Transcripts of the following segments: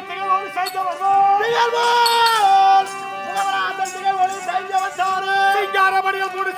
திகழ்வோடு செய்தவர்கள் திகழ்வோர்! திகழ்வோடு செய்தவர்கள் சிங்காரமணியில் கூட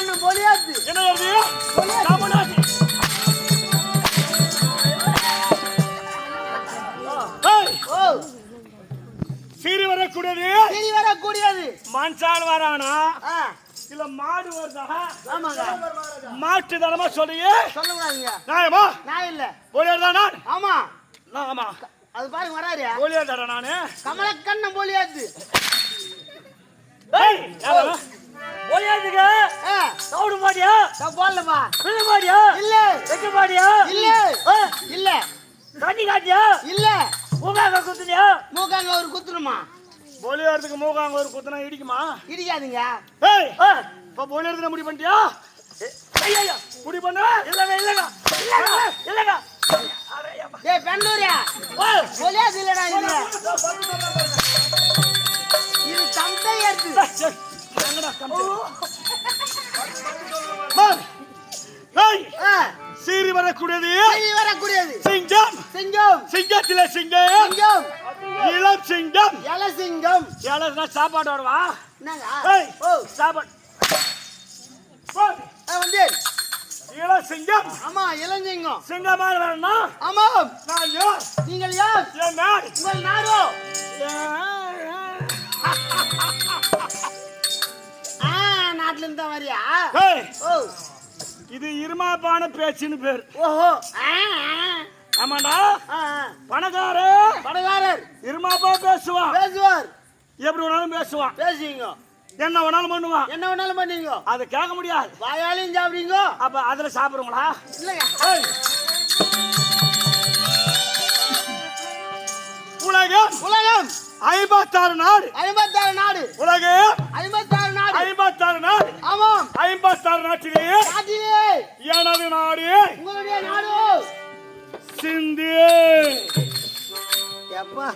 கமலக்கண்ணன் பொலியாச்சு. ஓ, சீறி வரக்கூடியது. சரி வரக்கூடியது. மனுஷால் வரானா? இல்ல மாடு வருதா ஆமாங்க. மாட்டு தனமா சொல்லியே சொல்லுங்க நியாயமா? நான் இல்ல. போலியாடுதான் நான் ஆமா. நான் ஆமா. அது பாருங்க வராரு. போலியாடுறா நானு? கமலக்கண்ணன் பொலியாச்சு. ஏய், யாரா? ஆ, சவுடு மாடியா? நான் போடலப்பா. பிள்ளை மாடியா? இல்ல. வெக்க மாடியா? இல்ல. இல்ல. தண்ணி காட்டியா? இல்ல. மூக்காங்க குத்துனியா? மூக்காங்க ஒரு குத்துணுமா? போலியாடுறதுக்கு மூக்காங்க ஒரு குத்துனா இடிக்குமா? இடிக்காதுங்க. ஏய் இப்ப போலியாடுறதுல முடி பண்ணிட்டியா? ஐயா முடி பண்ண. இல்லங்க இல்லங்க. இல்லங்க. இல்லங்க. டேய் பெண்ணூரியா பொலியாது இல்லடா இது. இது தந்தை எடுத்து ஆ, சீறி வரக்கூடியது. சரி வரக்கூடியது. சிங்கம். சிங்கம். சிங்கத்தில சிங்கம். சிங்கம். இளம் சிங்கம். எல சிங்கம். ஏழா சாப்பாடு வருவா? என்னங்க? ஓ. சாப்பாடு. வந்து. சிங்கம். ஆமா இளஞ்சிங்கம் சிங்கமா. வரணும் நான் யார்? நீங்கள் யார்? என் நாடு. உங்கள் நாடோ. நாட்டுல இருந்து வரியா? இது இருமாப்பான பேச்சுன்னு பேர். ஓஹோ. ஆமாண்டா ஆ. ஆ. பணக்காரு. பணக்காரர். இருமாப்பா பேசுவான் பேசுவார். எப்படி வேணாலும் பேசுவான் பேசுவீங்க. என்ன வேணாலும் பண்ணுவான் என்ன வேணாலும் பண்ணீங்க அதை கேட்க முடியாது. வாயாலையும் சாப்பிடுங்க அப்ப அதுல சாப்பிடுங்களா இல்லைங்க. ஏய். உலகம் உலகம். ஐம்பத்தாறு நாடு. ஐம்பத்தாறு நாடு. உலகம் ஐம்பத்தாறு நாடு. ஐம்பத்தாறு நாடு ஆமாம். ஐம்பத்தாறு நாட்டிலேயே? நாட்டிலே. எனது நாடு. உங்களுடைய நாடு. சிந்தி. எப்பா.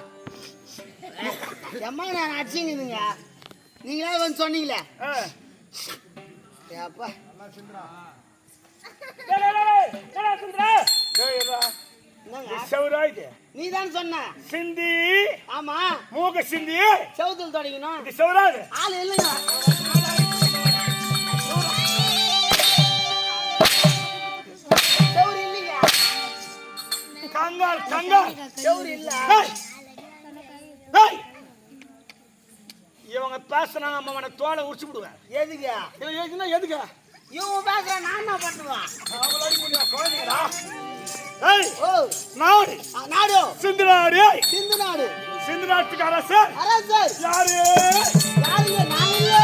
எம்மா நான் அடிச்சுங்குதுங்க. நீங்களே வந்து சொன்னீங்களே. எப்பா செவராய்க்கு நீ தான் சொன்ன. சிந்தி. ஆமா. மூக்க சிந்தி. செவுத்துல தொடங்கணும். இது செவராது ஆள் இல்லைங்க. கங்கால் கங்கால். செவுரு இல்ல. இவங்க பேசுனாங்க அவனை தோலை உரிச்சு விடுவேன். எதுக்கு? எதுனா எதுக்கு? இவங்க பேசுற நான் என்ன பண்ணுவேன்? நாடு. நாடு. சிந்து நாடு சிந்து நாடு. சிந்து நாட்டுக்கு அரசர் அரசர் யாரு யாருங்க நான் இல்ல.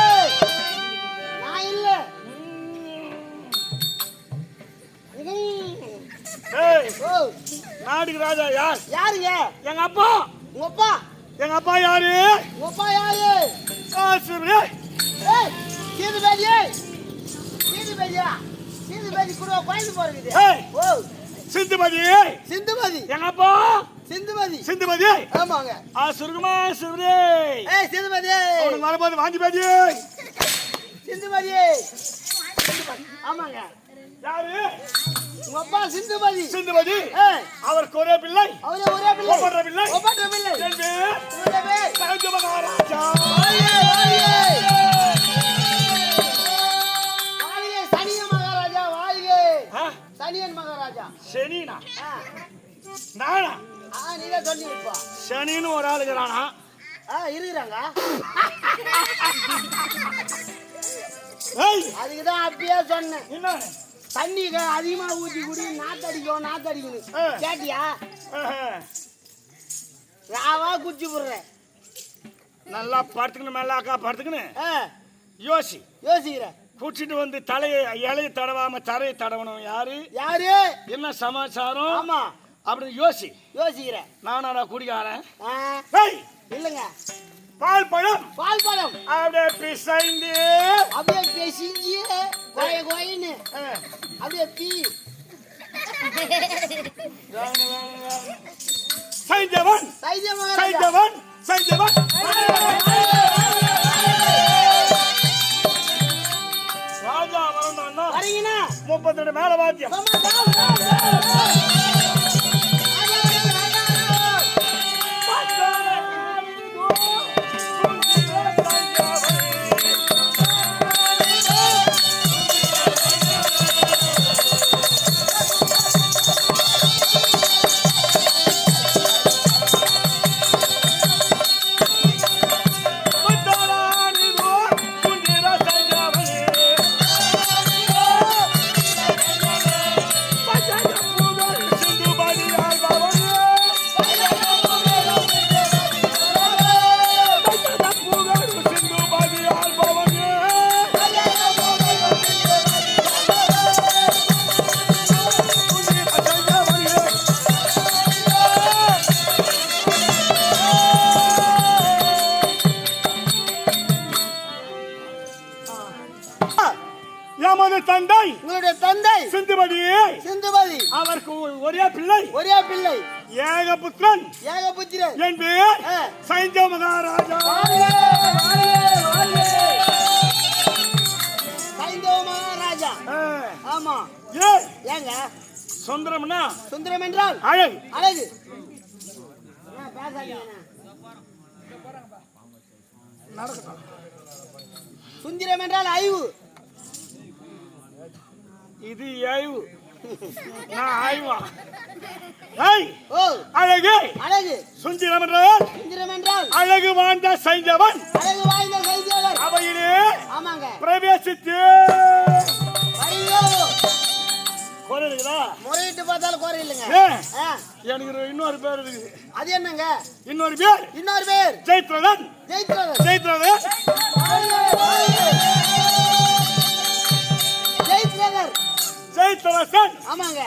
நான் இல்ல. நாடுக்கு ராஜா யார்? யாருங்க? எங்க அப்பா. உங்க அப்பா. எங்க அப்பா யாரு? உங்க அப்பா யாரு? ஆசிரியர். ஏய், ஏய் சீதுபேதி சீதுபேதியா சீதுபேதி கூட குழந்தை போறது ஓ. சிந்துமதி. சிந்துமதி. எங்க அப்பா சிந்துமதி. சிந்துமதி. ஆமாங்க. ஆ சுருகுமா சுருே ஏய் சிந்துமதி. அவனுக்கு வரும்போது வாங்கி பாதி சிந்துமதி. ஆமாங்க. யாரு? உங்க அப்பா சிந்துமதி. சிந்துமதி. அவருக்கு ஒரே பிள்ளை. அவரே ஒரே பிள்ளை. ஒப்பற்ற பிள்ளை. ஒப்பற்ற பிள்ளை. பேர். சரஞ்ச மகாராஜா சனியன் மகாராஜா சனினா நானா நீதான் சொல்லி வைப்பா சனின்னு ஒரு ஆளுகிறானா ஆ இருக்கிறாங்க அதுக்கு தான் அப்பயே சொன்னேன் என்ன தண்ணி அதிகமா ஊத்தி குடி நாத்தடிக்கும் நாத்தடிக்கணும். கேட்டியா. ராவா குச்சி போடுறேன் நல்லா படுத்துக்கணும் மேல அக்கா படுத்துக்கணும் யோசி யோசிக்கிறேன் குடிச்சிட்டு வந்து தலையை இலையை தடவாம தரையை தடவணும். யாரு? யாரு? என்ன சமாச்சாரம்? ஆமா. அப்படின்னு யோசி. யோசிக்கிறேன் நானா குடிக்காரன் ஆ, ஏய்! இல்லைங்க. பால் பழம். பால் பழம். அப்படியே பிசைந்து. அப்படியே பேசிஞ்சு கோய கோயின்னு அப்படியே வேணும். சைந்தவன் மகாராஜா சைந்தவன் சைந்தவன் முப்பத்தி ரெண்டு மேல வாத்தியம் ஒரே பிள்ளை. ஒரே பிள்ளை. ஏகபுத்திரன். ஏகபுத்திரன். என் ஆ. சைஞ்ச மகாராஜா. சைந்தவ மகாராஜா. ஆமா. ஏ? ஏங்க? சுந்தரம்னா? சுந்தரம் என்றால்? அழகு. அழகு. அண்ணா. சுந்தரம் என்றால் ஐவு. இது ஆய்வு நான் ஆய்வா ஓ அழகு. அழகு. சுந்தரம் என்றால் சுந்தரம் என்றால் அழகு வாழ்ந்த சைந்தவன். அழகு வாய்ந்த கைதேவர் அவையிலே ஆமாங்க. பிரவேசித்து. ஐயோ. முறையிட்டு பார்த்தாலும் குறை இல்லைங்க. எனக்கு இன்னொரு பேர் இருக்குது அது என்னங்க? இன்னொரு பேர்? இன்னொரு பேர். ஜெயத்ரதன். ஜெயித்ரதர் ஜெயத்ரதன். ஜெயித்ரதர் ஜெயத்ரசன். ஆமாங்க.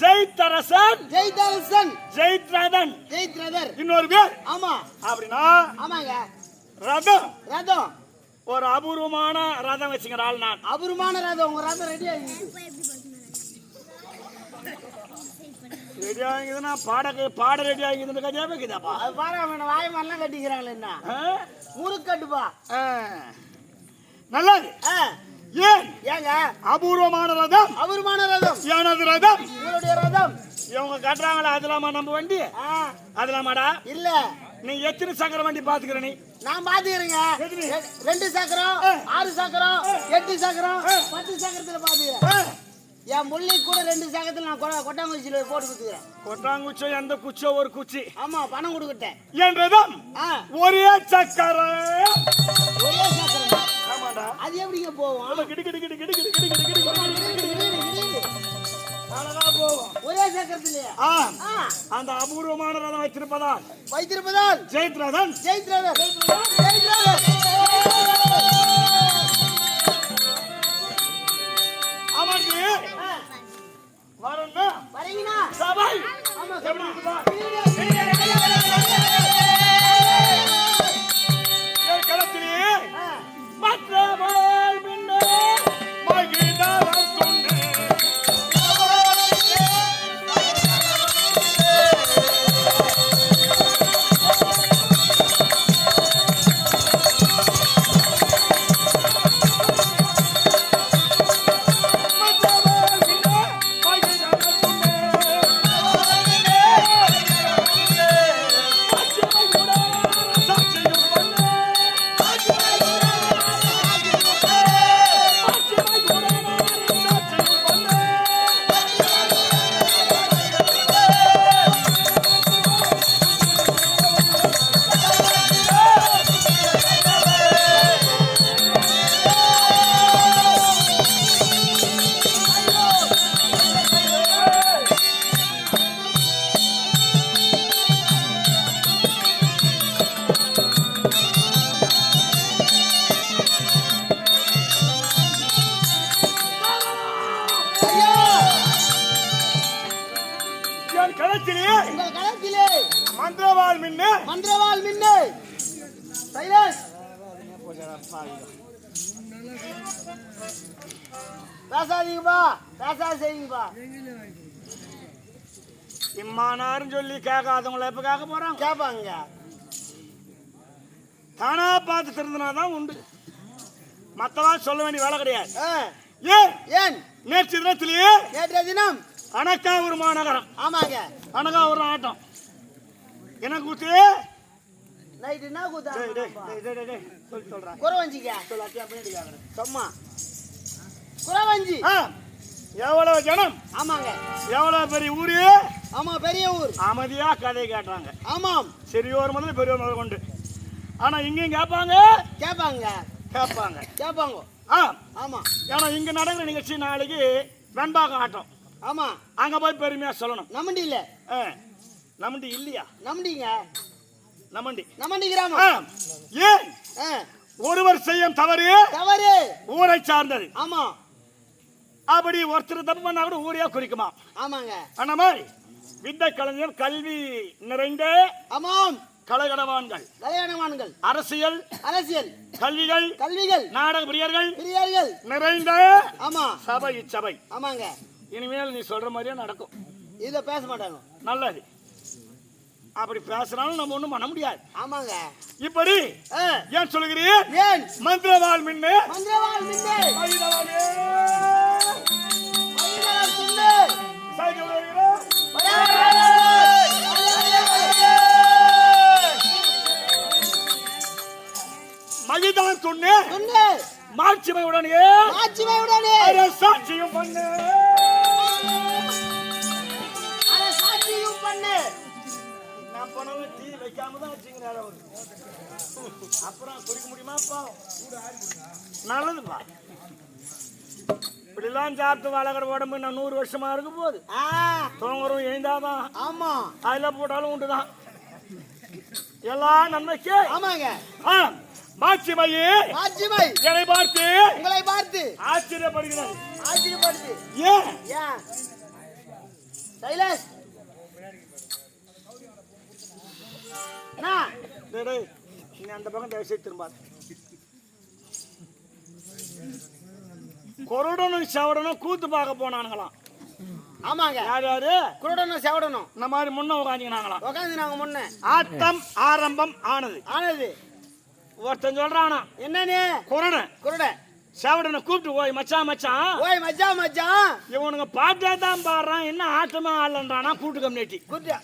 ஜெயத்தரசன் ஜெயிதரசன். ஜெயத்ரதன். ஜெயித்ரதர். இன்னொரு பேர். ஆமா. அப்படின்னா ஆமாங்க. ரதம். ரதம். ஒரு அபூர்வமான ரதம் வச்சுக்கிற ஆள் நான். அபூர்வமான ரதம். உங்க ரதம் ரெடி ரெடி ஆகிதுன்னா பாட பாட ரெடி ஆகிதுன்னு கதையா வைக்குதாப்பா அது பாரு அவன வாய மாதிரிலாம் கட்டிக்கிறாங்களே என்ன? முறுக்கட்டுப்பா நல்லது ஆ, ஏன்? ஏங்க? அபூர்வமான ரதம். அபூர்வமான ரதம். எனது ரதம். உங்களுடைய ரதம். இவங்க கட்டுறாங்களா? அதுலாமா நம்ம வண்டி? அதுலாமாடா இல்ல. நீ எத்தனை சக்கர வண்டி பாத்துக்கிற நீ? நான் பாத்துக்கிறேங்க. ரெண்டு சக்கரம். ஆறு சக்கரம். எட்டு சக்கரம். பத்து சக்கரத்துல பாத்துக்கிறேன். என் முள்ளி கூட ரெண்டு சக்கரத்துல நான் கொட்டாங்குச்சியில போட்டு கொடுத்துக்கிறேன் கொட்டாங்குச்சோ எந்த குச்சோ ஒரு குச்சி. ஆமா பணம் கொடுக்கிட்டேன் என் ரதம்? ஒரே சக்கரம். அது எப்படிங்க போவோம் ஆமா, கிடு கிடு கிடு கிடு கிடு கிடு கிடு கிடு போகும் ஒரே சக்கரத்திலேயே அந்த அபூர்வமான ரதம் வைத்திருப்பதால் வைத்திருப்பதால் ஜெயித் ரதன் ஜெயித்ரதர் ஜெயித்ரதர் அவனுக்கு ஆ, வரணும்னா வரீங்கண்ணா சபை ஆமா எப்படி இருக்குதா? பேசாதீங்கப்பா பேசாத செய்யுங்கப்பா. இம்மானாரும் சொல்லி கேட்காதவங்கள எப்ப கேட்க போறாங்க? கேட்பாங்க. தானா பார்த்து திருந்தினாதான் உண்டு. மத்தவா சொல்ல வேண்டிய வேலை கிடையாது. ஏன்? ஏன்? நேற்று தினத்திலேயே நேற்றைய தினம். அனக்காவூர் மாநகரம். ஆமாங்க. அனகாவூர் ஆட்டம். எனக்கு ஊத்து நைட்டு என்ன கூத்தா சொல்றேன் குறவஞ்சிக்க. சொல்லு, அப்படியே பின்னாடி கேக்குறேன். சும்மா. குறவஞ்சி எவ்வளவு ஜனம்? ஆமாங்க. எவ்வளவு பெரிய ஊரு? ஆமா பெரிய ஊர். அமைதியா கதை கேட்டாங்க. ஆமாம். சிறியோர் முதல்ல பெரியோர் முதல் கொண்டு. ஆனா இங்கேயும் கேட்பாங்க? கேட்பாங்க. கேட்பாங்க. கேட்பாங்க. ஆ. ஆமா. ஏன்னா இங்க நடக்கிற நிகழ்ச்சி நாளைக்கு வெண்பாக்கம் ஆட்டம் ஆமா. அங்க போய் பெருமையா சொல்லணும். நமண்டி இல்ல. நம்மண்டி இல்லையா? நமண்டிங்க. நம்மண்டி நமண்டி ஆ, கிராமம் ஏன் ஒருவர் செய்யும் தவறு தவறு. ஊரை சார்ந்தது. ஆமா. அப்படி ஒருத்தர் தப்பு பண்ணா கூட ஊரையா குறிக்குமா? ஆமாங்க. அந்த மாதிரி. வித்தை கலைஞர் கல்வி நிறைந்த ஆமாம். கலைகடவான்கள் கல்யாணமான்கள் அரசியல் அரசியல். கல்விகள் கல்விகள். நாடக பிரியர்கள் பெரியார்கள். நிறைந்த ஆமா. சபை இச்சபை. ஆமாங்க. இனிமேல் நீ சொல்ற மாதிரியே நடக்கும். இத பேச மாட்டாங்க. நல்லது. அப்படி பேசினாலும் நம்ம ஒண்ணும் பண்ண முடியாது. ஆமாங்க. இப்படி ஏன் சொல்லுகிறீர்? ஏன்? மந்திரவாள் மின்னு. மந்திரவாள் மின்னே. மகிதான் சொன்னே துண்டு மாட்சிமையுடனே. ஆட்சிமை உடனே சாட்சியம் பண்ணு சாட்சியும் பண்ணு நான் போனவங்க டீ வைக்காம தான் வச்சுங்கிறாரு அவரு அப்புறம் குடிக்க முடியுமாப்பா நல்லதுப்பா இப்படிலாம் சாப்பிட்டு வளர்க்குற உடம்பு நான் நூறு வருஷமா இருக்க போகுது. தூங்குறோம் எழுந்தாதான் ஆமா. அதில் போட்டாலும் உண்டுதான். எல்லா நன்மைக்கு. ஆமாங்க. ஆ, மாட்சிமையே. ஆட்சிமை என்னை பார்த்து உங்களை பார்த்து. ஆச்சரியப்படுகிறது ஆச்சரியப்படுத்து. ஏன்? ஏன்? சைலஸ் அண்ணா. டேய், டேய், நீ அந்த பக்கம் தயவு செய்து திரும்பாது கொரடனும் செவடனும் கூத்து பார்க்க போனானுங்களாம். ஆமாங்க. யார் யாரு? குருடனும் செவடனும். இந்த மாதிரி முன்ன உட்காந்துக்கினாங்களாம் உட்காந்து நாங்க முன்ன. ஆட்டம் ஆரம்பம் ஆனது. ஆனது. ஒருத்தன் சொல்றானா என்னன்னு? குரடன் குருட. செவடனை கூப்பிட்டு போய் மச்சான் மச்சான். ஓய் மச்சான் மச்சான். இவனுங்க பாட்டே தான் பாடுறான் என்ன ஆட்டமா ஆடலன்றானா கூட்டு கம்யூனிட்டி. குருடா.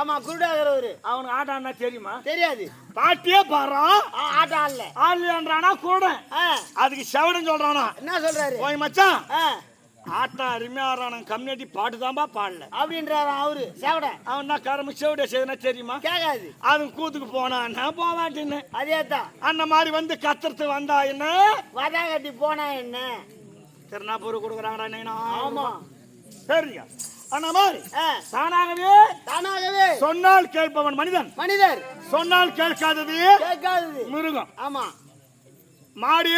ஆமா குருடாகிறவரு. அவனுக்கு ஆட்டம் ஆடினா தெரியுமா? தெரியாது. பாட்டியே பாடுறான். ஆட்டம் ஆடல. ஆடலையான்றானா கூட அதுக்கு செவடன் சொல்றானா என்ன சொல்றாரு? போய் மச்சான். ஆட்டம் அருமையா ஆடுறான் கம்யூனிட்டி பாட்டு தான்பா பாடல. அப்படின்றாராம் அவரு? செவட? அவன் தான் கரம்பு செவிட செய்யனா தெரியுமா? கேட்காது அவன் கூத்துக்கு போனான் நான் போவாட்டின்னு. அதே தான் அந்த மாதிரி வந்து கத்துறது வந்தா என்ன? வதா கட்டி போனா என்ன? திருநாப்பூர் கொடுக்குறாங்கடா ஆமா. சரிங்க. அந்த மாதிரி. தானாகவே தானாகவே. சொன்னால் கேட்பவன் மனிதன். மனிதர். சொன்னால் கேட்காதது கேட்காதது. மிருகம். ஆமா. மாடு.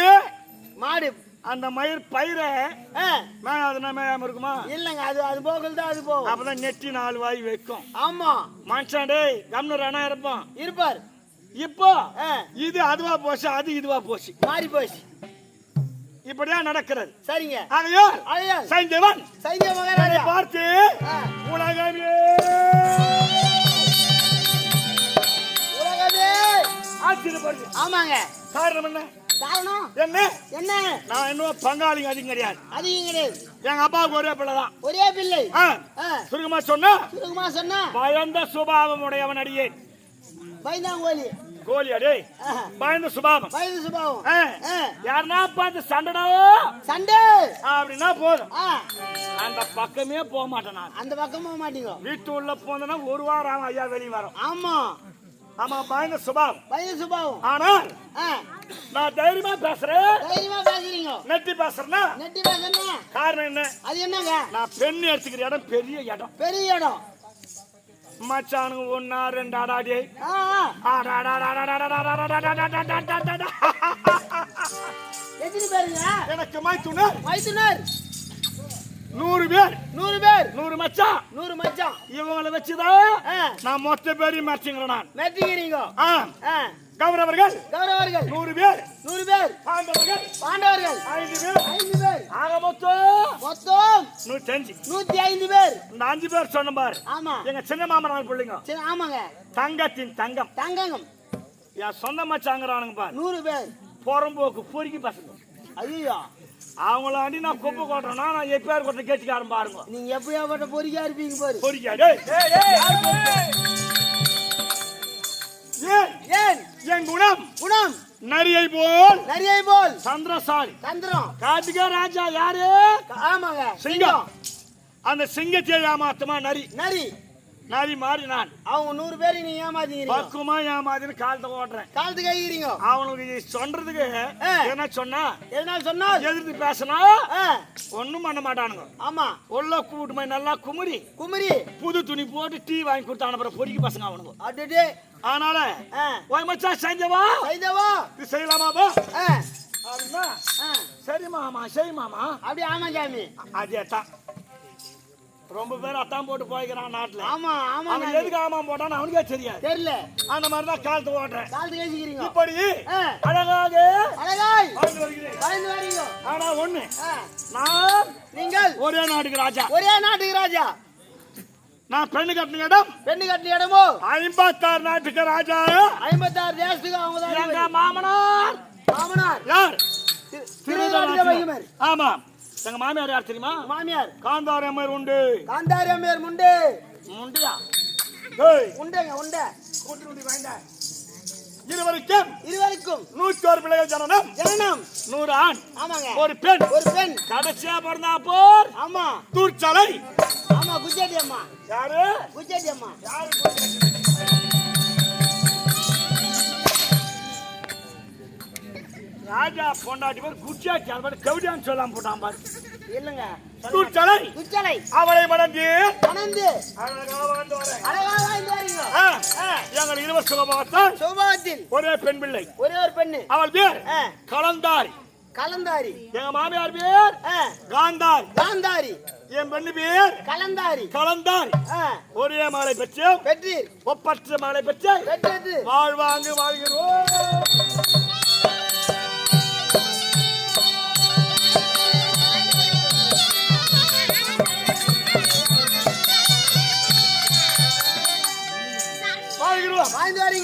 மாடு. அந்த மயிர் பயிரை மேல அது மேயாம இருக்குமா? இல்லைங்க அது அது போகல் தான் அது போகும் அப்பதான் நெட்டி நாலு வாய் வைக்கும். ஆமா. மனுஷன் டேய் கம்னர் அண்ணா இருப்பான். இருப்பார். இப்போ இது அதுவா போச்சு அது இதுவா போச்சு. மாறி போச்சு. இப்படியா நடக்கிறது? சரிங்க. ஆகையால். அழையா சைந்தவன் மகாராஜா பார்த்து உலகமே. உலகமே. ஆச்சரியப்படுது. ஆமாங்க. காரணம் என்ன? காரணம்? என்ன? என்ன? நான் இன்னும் பங்காளிங்க அதிகம் கிடையாது. அதிகம் கிடையாது. எங்க அப்பாவுக்கு ஒரே பிள்ளை தான். ஒரே பிள்ளை. சுருக்கமா சொன்னா? சுருக்கமா சொன்னா? பயந்த சுபாவம் உடையவன் அடியேன் பயந்தாங்கோலி கோழி அடே. பயந்த சுபாவம். வயது சுபாவம். யாருன்னா பார்த்து சண்டைடா? சண்டை. அப்படின்னா போதும். அந்த பக்கமே போக மாட்டேன் அந்த பக்கம் போக மாட்டீங்க. வீட்டு உள்ள போனேன்னா ஒரு வாரம் ஐயா வெளியே வரும். ஆமா. ஆமா பயந்த சுபாவம். வயது சுபாவம். ஆனால் நான் தைரியமா பேசுறேன். தைரியமா பேசுறீங்க. நெட்டி பேசுறேன்னா? நெட்டி பேசுறீங்க காரணம் என்ன? அது என்னங்க? நான் பெண் எடுத்துக்கிற இடம் பெரிய இடம். பெரிய இடம். மச்சானுங்க ஒன்னா ரெண்டு அடாடி ஆ, ஆ. எத்தனை பேருங்க எனக்கு மைத்துனர் மைத்துனர் நூறு பேர். நூறு பேர். நூறு மச்சான் நூறு மச்சான் இவங்களை வச்சுதான் நான் மொத்த பேரையும் மறைச்சுங்கிறேன் நான். மெட்டிக்கிறீங்க ஆ, கௌரவர்கள். கௌரவர்கள். நூறு பேர். நூறு பேர். பாண்டவர்கள். பாண்டவர்கள். ஐந்து பேர். ஐந்து பேர். ஆக மொத்தம் மொத்தம் நூத்தஞ்சு. நூத்தி ஐந்து பேர். இந்த அஞ்சு பேர் சொன்ன பாரு. ஆமா. எங்க சின்ன மாமனார் பிள்ளைங்க. ஆமாங்க. தங்கத்தின் தங்கம். தங்கங்கம். என் சொந்த மச்சாங்கிறானுங்க பாரு. நூறு பேர். புறம்போக்கு பொறுக்கி பசங்க. ஐயோ அவங்கள அண்டி நான் குப்பை கொட்டுறேன்னா நான் எப்பயார் கொட்ட கேட்டுக்காரன் பாருங்க நீங்க எப்படியாப்பட்ட பொறிக்கா இருப்பீங்க பாரு. பொறிக்கா? ஏன் ஏன்? என் குணம். குணம். நரியை போல். நரியை போல். சந்திரசாலி. தந்திரம் காட்டுக ராஜா யாரு? ஆமாங்க. சிங்கம். அந்த சிங்கத்தை ஏமாத்தமா நரி? நரி. நரி மாறி நான். அவங்க நூறு பேரை நீங்க ஏமாத்தீங்க பக்குவமா ஏமாத்தின்னு காலத்தை ஓட்டுறேன். காலத்து கைக்கிறீங்க அவனுக்கு சொல்றதுக்கு. என்ன சொன்னா? எதனால சொன்னால் எதிர்த்து பேசினா? ஒண்ணும் பண்ண மாட்டானுங்க. ஆமா. உள்ள கூட்டு போய் நல்லா குமுறி குமரி புது துணி போட்டு டீ வாங்கி கொடுத்து அனுப்புற பொறுக்கி பசங்க அவனுங்க. அடடே. அதனால ஓய் மச்சான் செஞ்சவா? சைதவா இது செய்யலாமா பா. சரி மாமா சரி மாமா. அப்படியே ஆமா சாமி. அதே தான். ரொம்ப பேர் அத்தான் போட்டு போய்க்கிறான் நாட்டுல. ஆமா ஆமா அவன். எதுக்கு ஆமா போட்டான்னு அவனுக்கே தெரியாது. தெரியல. அந்த மாதிரி தான் காலத்து ஓட்டுறேன் காலத்து கைச்சிக்கிறீங்க இப்படி அழகாக அழகாய். வாழ்ந்து வருகிறேன். வளைந்து வரீங்க ஆனா ஒண்ணு நான் நீங்கள்? ஒரே நாட்டுக்கு ராஜா. ஒரே நாட்டுக்கு ராஜா. நான் பெண்ணு கட்டின இடம். பெண்ணு கட்டின இடமோ? ஐம்பத்தாறு நாட்டுக்கு ராஜா. ஐம்பத்தாறு தேசத்துக்கு அவங்க தான். மாமனார்? மாமனார். யார்? திரு- திருவிதாங்கூர். திருவிதாங்கூர் வைகுமர். ஆமா எங்க மாமியார் யார் தெரியுமா? மாமியார். காந்தாரி அம்மையார் உண்டு. காந்தாரி அம்மையார் முண்டு. முண்டியா? ஏய். உண்டுங்க உண்டு. கூட்டி கூட்டி வாங்க இருவருக்கும் இருவருக்கும். ஒரு பிள்ளைகள் ஜனனம். ஜனனம். நூறு ஆண். ஆமாங்க. ஒரு பெண். ஒரு பெண். கடைசியா பிறந்தா போர். ஆமா. தூர்ச்சலை. ஆமா குஜாட்டி அம்மா. யாரு? குஜாட்டி அம்மா. யாரு ராஜா பொண்டாட்டி அது மாதிரி கவிதான்னு சொல்லாம போட்டான் பாரு. இல்லங்க. குச்சலை அவளை ஆ, ஆ, எங்கள் இருவர் சுகமாகத்தான் சௌபாகத்தில் ஒரே பெண் பிள்ளை. ஒரே ஒரு பெண்ணு. அவள் பேர் கலந்தாரி. கலந்தாரி. எங்க மாமியார் பேர் காந்தாரி. காந்தாரி. என் பெண்ணு பேர் கலந்தாரி. கலந்தாரி. ஒரே மாலை பெற்று பெற்றீர். ஒப்பற்ற மாலை பெற்று வாழ்வாங்கு வாழ்கிறோம்.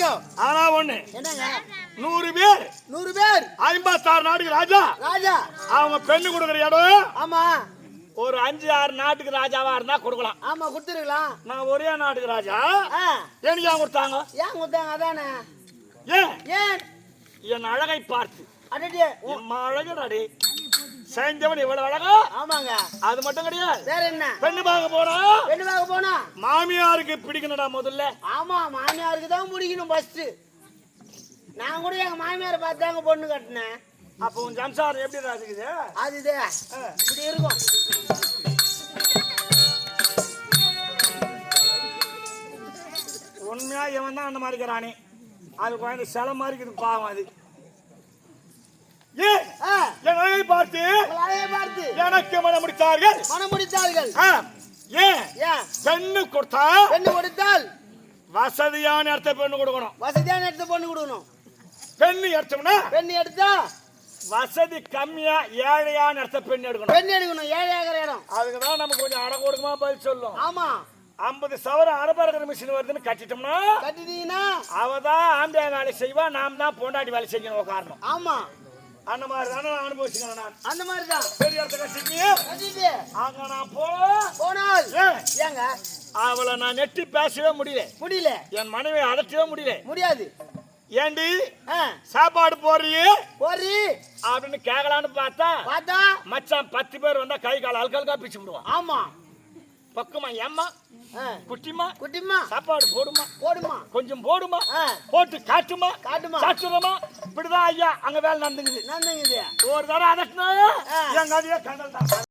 வரீங்க ஆனா ஒண்ணு. என்னங்க? நூறு பேர். நூறு பேர். ஐம்பத்தாறு நாட்டுக்கு ராஜா. ராஜா. அவங்க பெண்ணு கொடுக்குற இடம். ஆமா. ஒரு அஞ்சு ஆறு நாட்டுக்கு ராஜாவா இருந்தா கொடுக்கலாம். ஆமா கொடுத்துருக்கலாம் நான் ஒரே நாட்டுக்கு ராஜா. எனக்கு ஏன் கொடுத்தாங்க? ஏன் கொடுத்தாங்க? அதானே. ஏன்? ஏன்? என் அழகை பார்த்து. அடடே உ- என் சேர்ந்தவன் இவ்வளவு அழகா? ஆமாங்க. அது மட்டும் கிடையாது. வேற என்ன? பெண்ணு பார்க்க போனா பெண்ணு பார்க்க போனா? மாமியாருக்கு பிடிக்கணும்டா முதல்ல. ஆமா மாமியாருக்கு தான் பிடிக்கணும் ஃபர்ஸ்ட் நான் கூட எங்க மாமியாரை பார்த்து தாங்க பொண்ணு கட்டினேன். அப்போ உன் சம்சாரம் எப்படி இருக்குது? அது இது. இப்படி இருக்கும். உண்மையா இவன் தான் அந்த மாதிரி இருக்கிறானே. அது குழந்தை சில மாதிரி இருக்குது பாவம் அது. ஏன்? ஆ, என் அழகை பார்த்து பார்த்து. எனக்கு மனம் முடித்தார்கள் மனம் முடித்தார்கள் ஏன்? பெண்ணு கொடுத்தா பெண்ணு கொடுத்தால் வசதியான இடத்த பெண்ணு கொடுக்கணும். வசதியான இடத்த பொண்ணு கொடுக்கணும். பெண்ணு எடுத்தோம்னா பெண்ணு எடுத்தா வசதி கம்மியா ஏழையான இடத்த பெண் எடுக்கணும். பெண் எடுக்கணும். ஏழையாகிற இடம். அதுக்கு தான் நம்ம கொஞ்சம் அடை கொடுக்குமா பதில் சொல்லும். ஆமா. ஐம்பது சவரம் அரைப்பறக்கிற மிஷின் வருதுன்னு கட்டிட்டோம்னா கட்டிட்டீங்கன்னா அவ தான் ஆம்பியா வேலை செய்வா நாம் தான் பொண்டாட்டி வேலை செய்யணும் உட்காரணும் ஆமா. அந்த மாதிரி தானே நான் அனுபவிச்சுக்கிறேன் நான். அந்த மாதிரி தான். பெரிய இடத்த கட்டிட்டு அங்க நான் போ. போனால் ஏங்க? அவளை நான் நெட்டி பேசவே முடியல. முடியல. என் மனைவி அடச்சவே முடியல. முடியாது. ஏண்டி? சாப்பாடு போறியே போறி அப்படின்னு கேட்கலான்னு பார்த்தா பார்த்தா? மச்சான் பத்து பேர் வந்தா கை கால் அல்கல்கா பிச்சு விடுவான். ஆமா. பக்கமா ஏம்மா? குட்டிமா குட்டிம்மா? சாப்பாடு போடுமா? போடுமா கொஞ்சம் போடுமா? போட்டு காட்டுமா? காட்டுமா. சாட்டுறமா இப்படிதான் ஐயா அங்க வேலை நடந்துக்குது நந்தங்குது ஒரு தடவை அதட்டினா. எங்க அதையே கண்டல் தான்.